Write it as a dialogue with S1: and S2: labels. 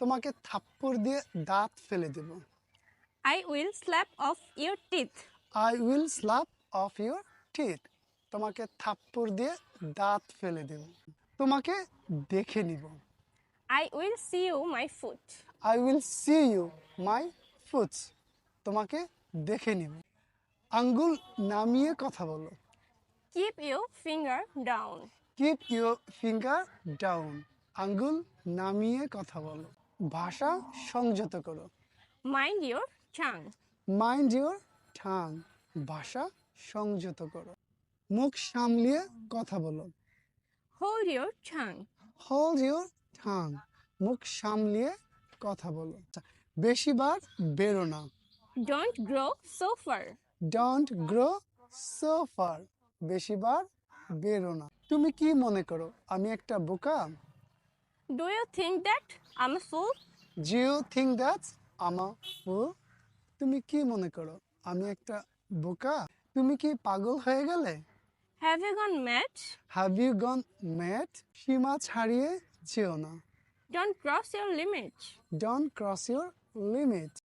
S1: তোমাকে থাপ্পড় দিয়ে দাঁত ফেলে দেব।
S2: I will slap off your teeth
S1: I will slap off your teeth তোমাকে থাপ্পড় দিয়ে দাঁত ফেলে দেব। তোমাকে দেখে নিব।
S2: I will see you my foot.
S1: I will see you my foots তোমাকে দেখে নিব। আঙ্গুল নামিয়ে কথা বলো।
S2: Keep you finger down
S1: keep your finger down আঙ্গুল নামিয়ে কথা বলো। ভাষা সংযত করো।
S2: Mind your tongue.
S1: Mind your tongue ভাষা সংযত করো। মুখ সামলিয়ে কথা বলো।
S2: Hold your tongue.
S1: Hold your tongue মুখ সামলিয়ে কথা বলো। বেশিবার বেরো না।
S2: Don't grow so far.
S1: Don't grow so far বেশিবার বেরো না। তুমি কি মনে করো? আমি একটা বোকা?
S2: Do you think that I'm a fool?
S1: Jio think that's I'm a fool তুমি কি মনে করো আমি একটা বোকা তুমি কি পাগল হয়ে গেলে
S2: Have you gone mad?
S1: Have you gone mad সীমা ছাড়িয়ে যেও না
S2: Don't cross your limit.
S1: Don't cross your limit